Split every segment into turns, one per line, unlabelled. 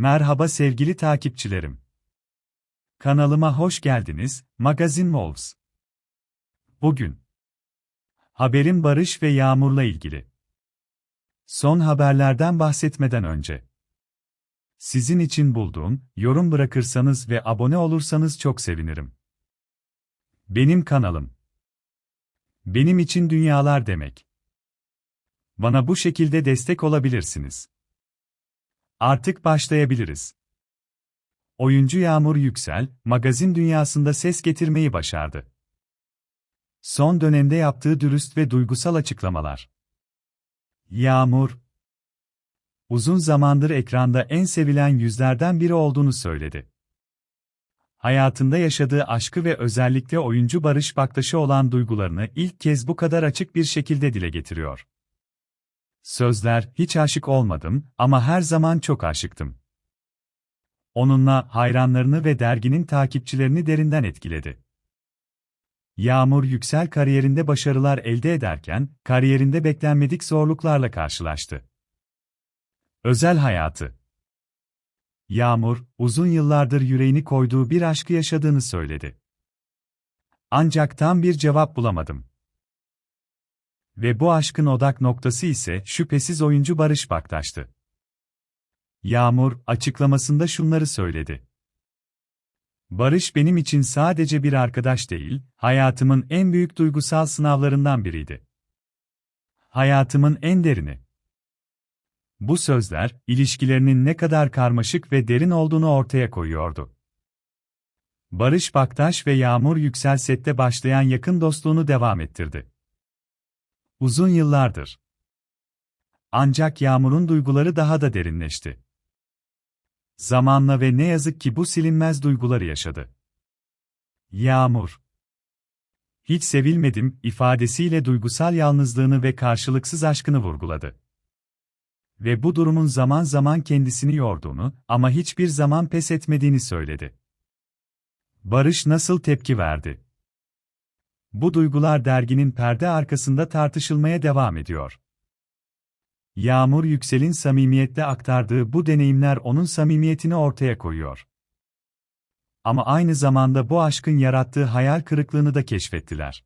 Merhaba sevgili takipçilerim. Kanalıma hoş geldiniz, Magazin Wolves. Bugün haberim Barış ve Yağmur'la ilgili. Son haberlerden bahsetmeden önce sizin için bulduğum, yorum bırakırsanız ve abone olursanız çok sevinirim. Benim kanalım. Benim için dünyalar demek. Bana bu şekilde destek olabilirsiniz. Artık başlayabiliriz. Oyuncu Yağmur Yüksel, magazin dünyasında ses getirmeyi başardı. Son dönemde yaptığı dürüst ve duygusal açıklamalar. Yağmur, uzun zamandır ekranda en sevilen yüzlerden biri olduğunu söyledi. Hayatında yaşadığı aşkı ve özellikle oyuncu Barış Baktaş'a olan duygularını ilk kez bu kadar açık bir şekilde dile getiriyor. Sözler, hiç aşık olmadım ama her zaman çok aşıktım. Onunla hayranlarını ve derginin takipçilerini derinden etkiledi. Yağmur Yüksel kariyerinde başarılar elde ederken, kariyerinde beklenmedik zorluklarla karşılaştı. Özel hayatı Yağmur, uzun yıllardır yüreğini koyduğu bir aşkı yaşadığını söyledi. Ancak tam bir cevap bulamadım. Ve bu aşkın odak noktası ise şüphesiz oyuncu Barış Baktaş'tı. Yağmur, açıklamasında şunları söyledi. Barış benim için sadece bir arkadaş değil, hayatımın en büyük duygusal sınavlarından biriydi. Hayatımın en derini. Bu sözler, ilişkilerinin ne kadar karmaşık ve derin olduğunu ortaya koyuyordu. Barış Baktaş ve Yağmur Yüksel sette başlayan yakın dostluğunu devam ettirdi. Uzun yıllardır. Ancak Yağmur'un duyguları daha da derinleşti. Zamanla ve ne yazık ki bu silinmez duyguları yaşadı. Yağmur. Hiç sevilmedim ifadesiyle duygusal yalnızlığını ve karşılıksız aşkını vurguladı. Ve bu durumun zaman zaman kendisini yorduğunu ama hiçbir zaman pes etmediğini söyledi. Barış nasıl tepki verdi? Bu duygular derginin perde arkasında tartışılmaya devam ediyor. Yağmur Yüksel'in samimiyetle aktardığı bu deneyimler onun samimiyetini ortaya koyuyor. Ama aynı zamanda bu aşkın yarattığı hayal kırıklığını da keşfettiler.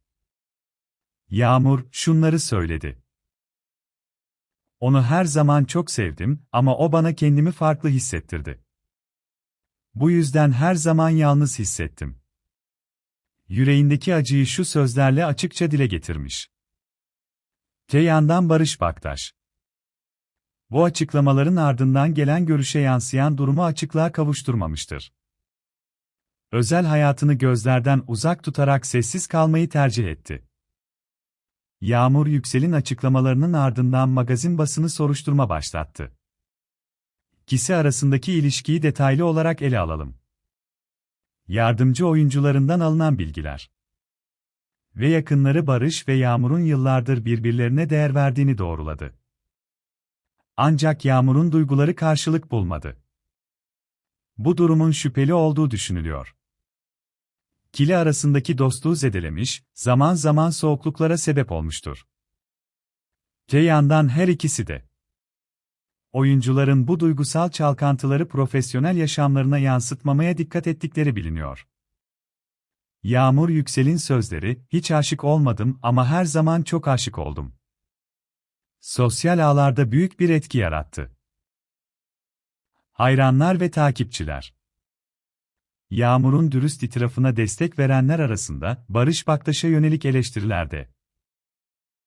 Yağmur şunları söyledi. Onu her zaman çok sevdim ama o bana kendimi farklı hissettirdi. Bu yüzden her zaman yalnız hissettim yüreğindeki acıyı şu sözlerle açıkça dile getirmiş. Teyyan'dan Barış Baktaş Bu açıklamaların ardından gelen görüşe yansıyan durumu açıklığa kavuşturmamıştır. Özel hayatını gözlerden uzak tutarak sessiz kalmayı tercih etti. Yağmur Yüksel'in açıklamalarının ardından magazin basını soruşturma başlattı. İkisi arasındaki ilişkiyi detaylı olarak ele alalım. Yardımcı oyuncularından alınan bilgiler. Ve yakınları Barış ve Yağmur'un yıllardır birbirlerine değer verdiğini doğruladı. Ancak Yağmur'un duyguları karşılık bulmadı. Bu durumun şüpheli olduğu düşünülüyor. Kili arasındaki dostluğu zedelemiş, zaman zaman soğukluklara sebep olmuştur. Te yandan her ikisi de oyuncuların bu duygusal çalkantıları profesyonel yaşamlarına yansıtmamaya dikkat ettikleri biliniyor. Yağmur Yüksel'in sözleri, hiç aşık olmadım ama her zaman çok aşık oldum. Sosyal ağlarda büyük bir etki yarattı. Hayranlar ve takipçiler Yağmur'un dürüst itirafına destek verenler arasında Barış Baktaş'a yönelik eleştirilerde